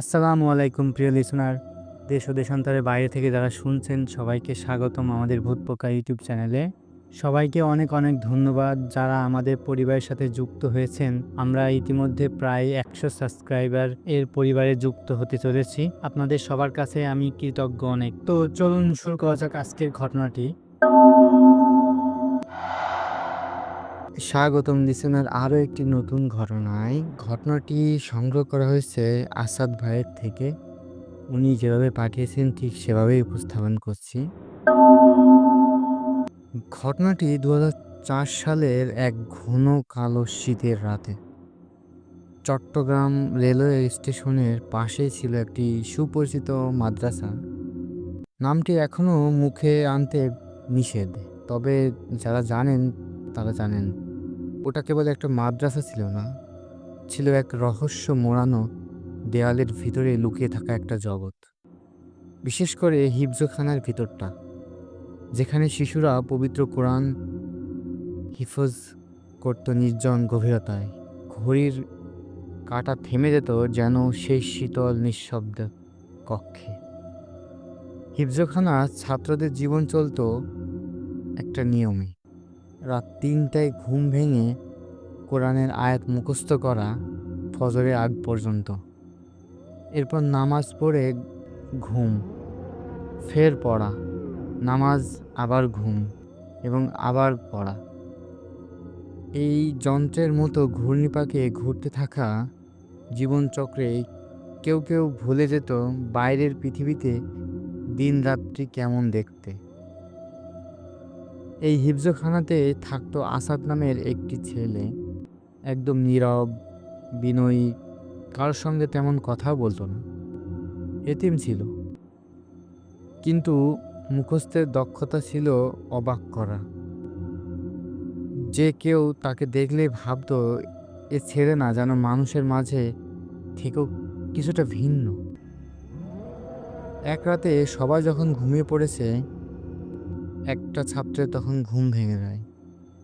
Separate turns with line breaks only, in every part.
আসসালামু আলাইকুম প্রিয় লিসনার দেশ ও দেশান্তরের বাইরে থেকে যারা শুনছেন, সবাইকে স্বাগতম আমাদের ভূত পোকা ইউটিউব চ্যানেলে সবাইকে অনেক অনেক ধন্যবাদ যারা আমাদের পরিবারের সাথে যুক্ত হয়েছেন। আমরা ইতিমধ্যে প্রায় একশো সাবস্ক্রাইবার এর পরিবারে যুক্ত হতে চলেছি। আপনাদের সবার কাছে আমি কৃতজ্ঞ অনেক। তো চলুন শুরু করা যাক আজকের ঘটনাটি। স্বাগতম লিসনার আরও একটি নতুন ঘটনায়। ঘটনাটি সংগ্রহ করা হয়েছে আসাদ ভাইয়ের থেকে। উনি যেভাবে পাঠিয়েছেন ঠিক সেভাবেই উপস্থাপন করছি। ঘটনাটি দু সালের এক ঘন কালো শীতের রাতে। চট্টগ্রাম রেলওয়ে স্টেশনের পাশেই ছিল একটি সুপরিচিত মাদ্রাসা। নামটি এখনও মুখে আনতে নিষেধ। তবে যারা জানেন, তারা জানেন। ওটা কেবল একটা মাদ্রাসা ছিল না? ছিল এক রহস্য মোড়ানো দেয়ালের ভিতরে লুকিয়ে থাকা একটা জগৎ। বিশেষ করে হিফজখানার ভিতরটা, যেখানে শিশুরা পবিত্র কোরআন হিফজ করত নির্জন গভীরতায়। ঘড়ির কাটা থেমে যেত যেন সেই শীতল নিঃশব্দ কক্ষে। হিফজখানা ছাত্রদের জীবন চলতো একটা নিয়মে। রাত তিনটায় ঘুম ভেঙে কোরআনের আয়াত মুখস্থ করা ফজরের আগ পর্যন্ত। এরপর নামাজ পড়ে ঘুম, ফের পড়া, নামাজ আবার ঘুম এবং আবার পড়া। এই যন্ত্রের মতো ঘূর্ণিপাকে ঘুরতে থাকা জীবনচক্রে কেউ কেউ ভুলে যেত বাইরের পৃথিবীতে দিন রাত্রি কেমন দেখতে। এই হিফজখানাতে থাকতো আসাদ নামের একটি ছেলে। একদম নীরব, বিনয়ী, কারোর সঙ্গে তেমন কথাও বলতো না। এতিম ছিল। কিন্তু মুখস্থের দক্ষতা ছিল অবাক করা। যে কেউ তাকে দেখলে ভাবতো, এ ছেলে না যেন মানুষের মাঝে থেকেও কিছুটা ভিন্ন। এক রাতে সবাই যখন ঘুমিয়ে পড়েছে একটা ছাত্রের তখন ঘুম ভেঙে যায়।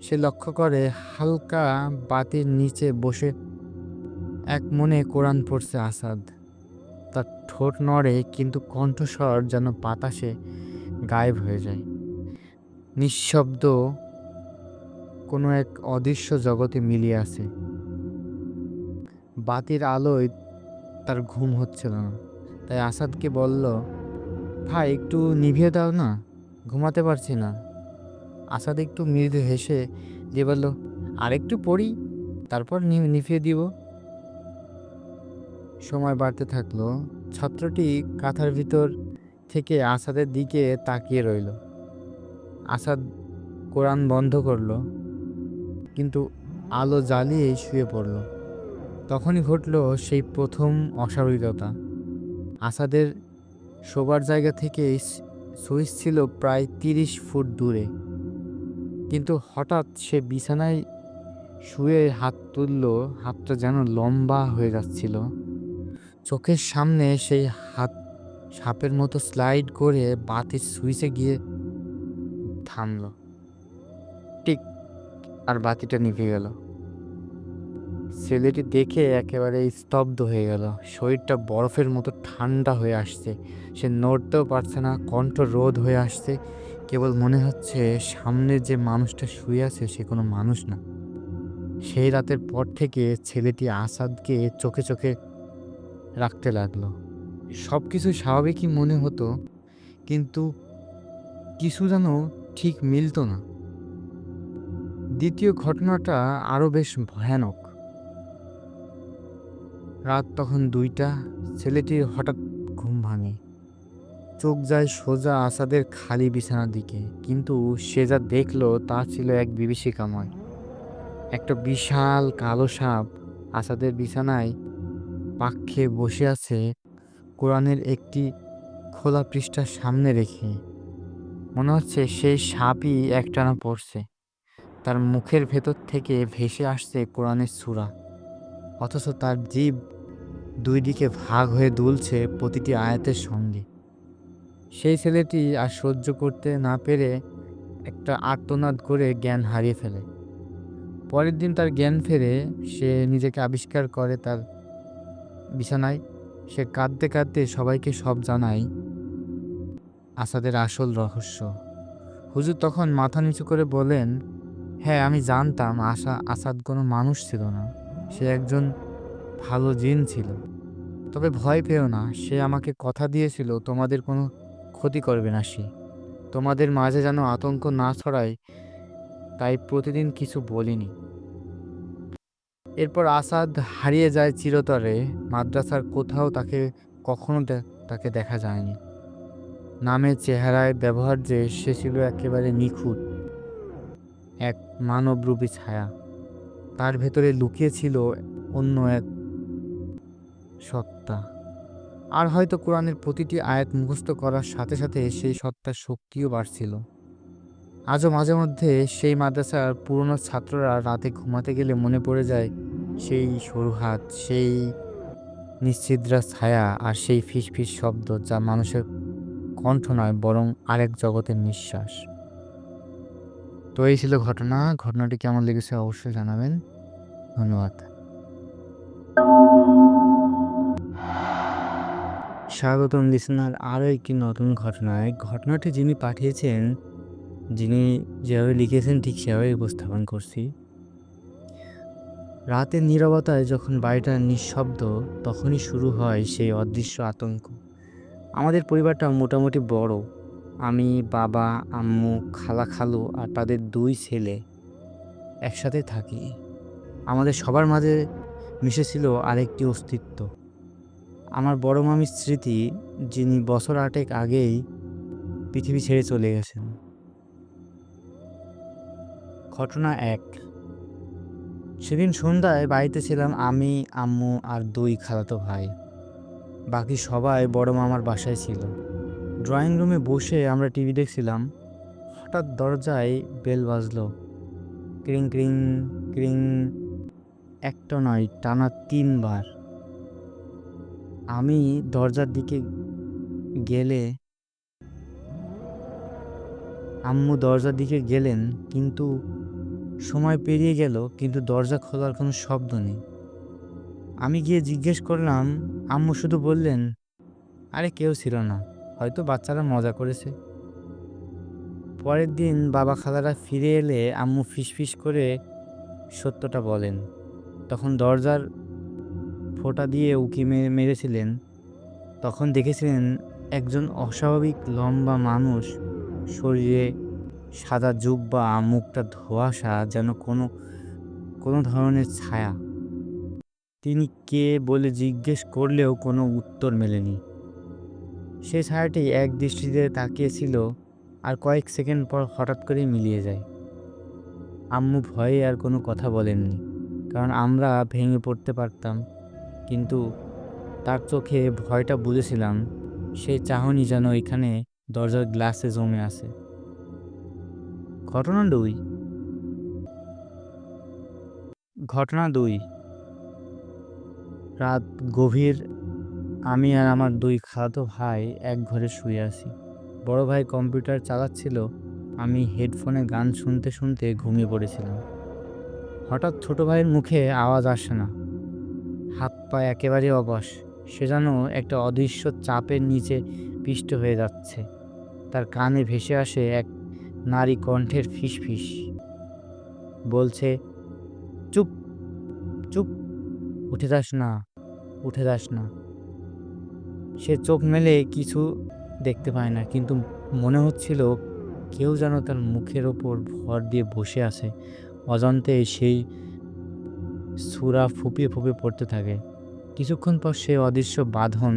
সে লক্ষ্য করে হালকা বাতির নিচে বসে এক মনে কোরআন পড়ছে আসাদ। তার ঠোঁট নড়ে কিন্তু কণ্ঠস্বর যেন বাতাসে গায়েব হয়ে যায়। নিঃশব্দ কোনো এক অদৃশ্য জগতে মিলিয়ে আছে। বাতির আলোয় তার ঘুম হচ্ছিল না। তাই আসাদকে বলল, ভাই, একটু নিভিয়ে দাও না। ঘুমাতে পারছি না। আসাদ একটু মৃদু হেসে দিয়ে বলল, আরেকটু পড়ি, তারপর নি- নিভিয়ে দিব। সময় বাড়তে থাকল। ছাত্রটি কাঁথার ভিতর থেকে আসাদের দিকে তাকিয়ে রইল। আসাদ কোরআন বন্ধ করল, কিন্তু আলো জ্বালিয়ে শুয়ে পড়ল। তখনই ঘটল সেই প্রথম অস্বাভাবিকতা। আসাদের শোবার জায়গা থেকে সুইচ ছিল প্রায় তিরিশ ফুট দূরে। কিন্তু হঠাৎ সে বিছানায় শুয়ে হাত তুলল, হাতটা যেন লম্বা হয়ে যাচ্ছিল। চোখের সামনে সেই হাত, সাপের মতো স্লাইড করে বাতির সুইচে গিয়ে থামল। টিক, আর বাতিটা নিভে গেল। ছেলেটি দেখে একেবারে স্তব্ধ হয়ে গেল। শরীরটা বরফের মতো ঠান্ডা হয়ে আসছে। সে নড়তেও পারছে না কণ্ঠ রোধ হয়ে আসছে। কেবল মনে হচ্ছে সামনে যে মানুষটা শুয়ে আছে সে কোনো মানুষ না। সেই রাতের পর থেকে ছেলেটি আসাদকে চোখে চোখে রাখতে লাগল। সব কিছু স্বাভাবিকই মনে হতো, কিন্তু কিছু যেন ঠিক মিলতো না। দ্বিতীয় ঘটনাটা আরও বেশ ভয়ানক। রাত তখন দুইটা ছেলেটির হঠাৎ ঘুম ভাঙে। চোখ যায় সোজা আসাদের খালি বিছানার দিকে, কিন্তু সে যা দেখল তা ছিল এক বিভীষিকাময়। একটা বিশাল কালো সাপ আসাদের বিছানায় পাক্ষে বসে আছে, কোরআনের একটি খোলা পৃষ্ঠার সামনে রেখে। মনে হচ্ছে সেই সাপই একটানা পড়ছে। তার মুখের ভেতর থেকে ভেসে আসছে কোরআনের সূরা। অথচ তার জীব দুই দিকে ভাগ হয়ে দুলছে প্রতিটি আয়াতের সঙ্গে। সেই ছেলেটি আর সহ্য করতে না পেরে একটা আর্তনাদ করে জ্ঞান হারিয়ে ফেলে। পরের দিন তার জ্ঞান ফেরে, সে নিজেকে আবিষ্কার করে তার বিছানায়। সে কাঁদতে কাঁদতে সবাইকে সব জানায় আসাদের আসল রহস্য। হুজুর তখন মাথা নিচু করে বলেন হ্যাঁ আমি জানতাম, আশা, আসাদ কোনো মানুষ ছিল না। সে একজন ভালো জিন ছিল। তবে ভয় পেও না, সে আমাকে কথা দিয়েছিল, তোমাদের কোনো ক্ষতি করবে না, সে। তোমাদের মাঝে যেন আতঙ্ক না ছড়ায়, তাই প্রতিদিন কিছু বলিনি। এরপর আসাদ হারিয়ে যায় চিরতরে, মাদ্রাসার কোথাও তাকে কখনো তাকে দেখা যায়নি। নামে চেহারায় ব্যবহার যে সে ছিল একেবারে নিখুঁত, এক মানবরূপী ছায়া। তার ভেতরে লুকিয়ে ছিল অন্য এক সত্তা। আর হয়তো কোরআনের প্রতিটি আয়াত মুখস্থ করার সাথে সাথে সেই সত্তার শক্তিও বাড়ছিল। আজও মাঝে মধ্যে সেই মাদ্রাসার পুরনো ছাত্ররা রাতে ঘুমাতে গেলে মনে পড়ে যায়, সেই সরু হাত, সেই নিশ্চিদ্রা ছায়া আর সেই ফিস ফিস শব্দ যা মানুষের কণ্ঠ নয়, বরং আরেক জগতের নিঃশ্বাস। তো এই ছিল ঘটনা। ঘটনাটি কেমন লেগেছে অবশ্যই জানাবেন। ধন্যবাদ। স্বাগতম লিসনার আরও একটি নতুন ঘটনায়। ঘটনাটি যিনি পাঠিয়েছেন, যিনি যেভাবে লিখেছেন, ঠিক সেভাবে উপস্থাপন করছি। রাতের নীরবতায় যখন বাড়িটা নিঃশব্দ, তখনই শুরু হয় সেই অদৃশ্য আতঙ্ক। আমাদের পরিবারটা মোটামুটি বড়। আমি, বাবা, আম্মু, খালা খালু আর তাদের দুই ছেলে একসাথে থাকি। আমাদের সবার মাঝে মিশেছিল আরেকটি অস্তিত্ব। আমার বড় মামির স্মৃতি, যিনি বছর আটেক আগেই পৃথিবী ছেড়ে চলে গেছেন। ঘটনা এক। সেদিন সন্ধ্যায় বাড়িতে ছিলাম আমি, আম্মু আর দুই খালাতো ভাই। বাকি সবাই বড় মামার বাসায় ছিল। ড্রয়িং রুমে বসে আমরা টিভি দেখছিলাম। হঠাৎ দরজায় বেল বাজলো। ক্রিং ক্রিং ক্রিং। একটা নয়, টানা তিনবার। আমি দরজার দিকে গেলে, আম্মু দরজার দিকে গেলেন, কিন্তু সময় পেরিয়ে গেল, কিন্তু দরজা খোলার কোনো শব্দ নেই। আমি গিয়ে জিজ্ঞেস করলাম, আম্মু শুধু বললেন, আরে কেউ ছিল না। হয়তো বাচ্চারা মজা করেছে। পরের দিন বাবা খালারা ফিরে এলে আম্মু ফিসফিস করে সত্যটা বলেন। তখন দরজার ফোঁটা দিয়ে উকি মেরে, মেরেছিলেন। তখন দেখেছিলেন একজন অস্বাভাবিক লম্বা মানুষ শরীরে সাদা জুব্বা মুখটা ধোয়াশা যেন কোনো কোনো ধরনের ছায়া। তিনি কে বলে জিজ্ঞেস করলেও কোনো উত্তর মেলেনি। সে ছায়াটি এক দৃষ্টিতে তাকিয়েছিল আর কয়েক সেকেন্ড পর হঠাৎ করে মিলিয়ে যায়। আম্মু ভয়ে আর কোনো কথা বলেননি, কারণ আমরা ভেঙে পড়তে পারতাম, কিন্তু তার চোখে ভয়টা বুঝেছিলাম, সে চাহনি যেন এখানে দরজার গ্লাসে জমে আছে। ঘটনা দুই। ঘটনা দুই। রাত গভীর আমি আর আমার দুই খালাতো ভাই এক ঘরে শুয়ে আছি। বড় ভাই কম্পিউটার চালাচ্ছিল, আমি হেডফোনে গান শুনতে শুনতে ঘুমিয়ে পড়েছিলাম। হঠাৎ ছোট ভাইয়ের মুখে আওয়াজ আসে না। হাত পা একেবারে অবশ, সে যেন একটা অদৃশ্য চাপের নিচে পিষ্ট হয়ে যাচ্ছে। তার কানে ভেসে আসে এক নারী কণ্ঠের ফিসফিস। বলছে, চুপ চুপ, উঠে যাস না, উঠে যাস না। সে চোখ মেলে কিছু দেখতে পায় না, কিন্তু মনে হচ্ছিল কেউ যেন তার মুখের ওপর ভর দিয়ে বসে আছে। অজান্তে সেই সুরা ফুপিয়ে ফুপিয়ে পড়তে থাকে। কিছুক্ষণ পর সে অদৃশ্য বাঁধন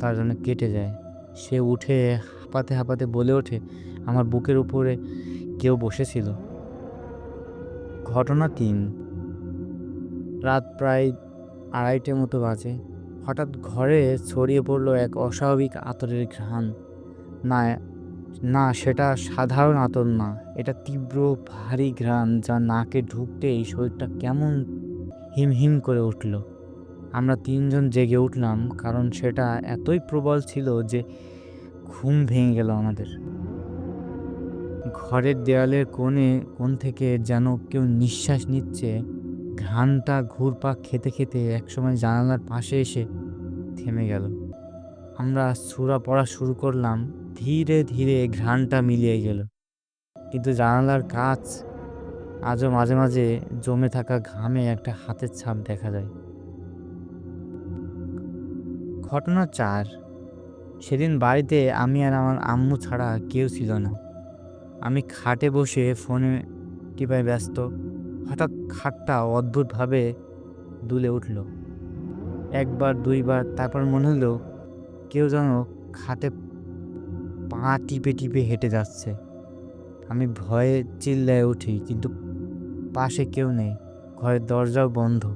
তার জন্য কেটে যায়। সে উঠে হাঁপাতে হাঁপাতে বলে ওঠে, আমার বুকের উপরে কেউ বসেছিল। ঘটনা তিন। রাত প্রায় আড়াইটে মতো বাজে। হঠাৎ ঘরে ছড়িয়ে পড়ল এক অস্বাভাবিক আতরের ঘ্রাণ। না না, সেটা সাধারণ আতর না। এটা তীব্র, ভারী ঘ্রাণ যা নাকে ঢুকতেই শরীরটা কেমন হিমহিম করে উঠল। আমরা তিনজন জেগে উঠলাম, কারণ সেটা এতই প্রবল ছিল যে ঘুম ভেঙে গেল আমাদের। ঘরের দেয়ালের কোণে, কোণ থেকে যেন কেউ নিঃশ্বাস নিচ্ছে ঘ্রাণটা ঘুরপাক খেতে খেতে একসময় জানালার পাশে এসে থেমে গেল। আমরা সুরা পড়া শুরু করলাম, ধীরে ধীরে ঘ্রাণটা মিলিয়ে গেল। কিন্তু জানালার কাজ আজও মাঝে মাঝে জমে থাকা ঘামে একটা হাতের ছাপ দেখা যায়। ঘটনা চার, সেদিন বাড়িতে আমি আর আমার আম্মু ছাড়া কেউ ছিল না। আমি খাটে বসে ফোনে টিপায় ব্যস্ত। হঠাৎ খাটটা অদ্ভুতভাবে দুলে উঠল। একবার, দুইবার, তারপর মনে হলো কেউ যেন খাটে পা টিপে টিপে হেঁটে যাচ্ছে। আমি ভয়ে চিল্লায় উঠি, কিন্তু পাশে কেউ নেই। ঘরের দরজাও বন্ধ।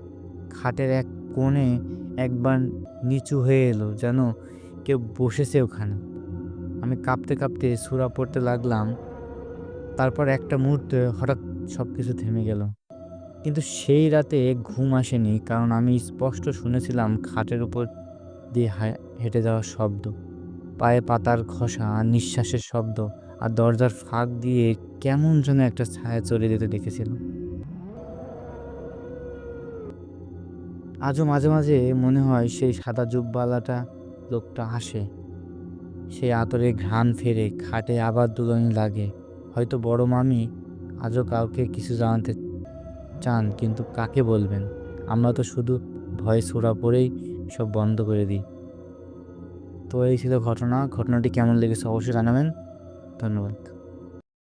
খাটের এক কোণে একবার নিচু হয়ে এলো, যেন কেউ বসেছে ওখানে। আমি কাঁপতে কাঁপতে সুরা পড়তে লাগলাম। তারপর একটা মুহূর্তে হঠাৎ সব কিছু থেমে গেল। কিন্তু সেই রাতে ঘুম আসেনি, কারণ আমি স্পষ্ট শুনেছিলাম খাটের উপর দিয়ে হেঁটে যাওয়ার শব্দ। পায়ে পাতার আর নিঃশ্বাসের শব্দ, আর দরজার ফাঁক দিয়ে কেমন যেন একটা ছায়া চলে যেতে দেখেছিলাম। আজও মাঝে মাঝে মনে হয় সেই সাদা জুব্বালাটা লোকটা আসে। সেই আতরে ঘ্রাণ ফেরে, খাটে আবার দুলনি লাগে। হয়তো বড় মামি আজও কাউকে কিছু জানাতে চান, কিন্তু কাকে বলবেন? আমরা তো শুধু ভয়ে সোরা পরেই সব বন্ধ করে দিই। তো এই ছিল ঘটনা। ঘটনাটি কেমন লেগেছে অবশ্যই জানাবেন। ধন্যবাদ।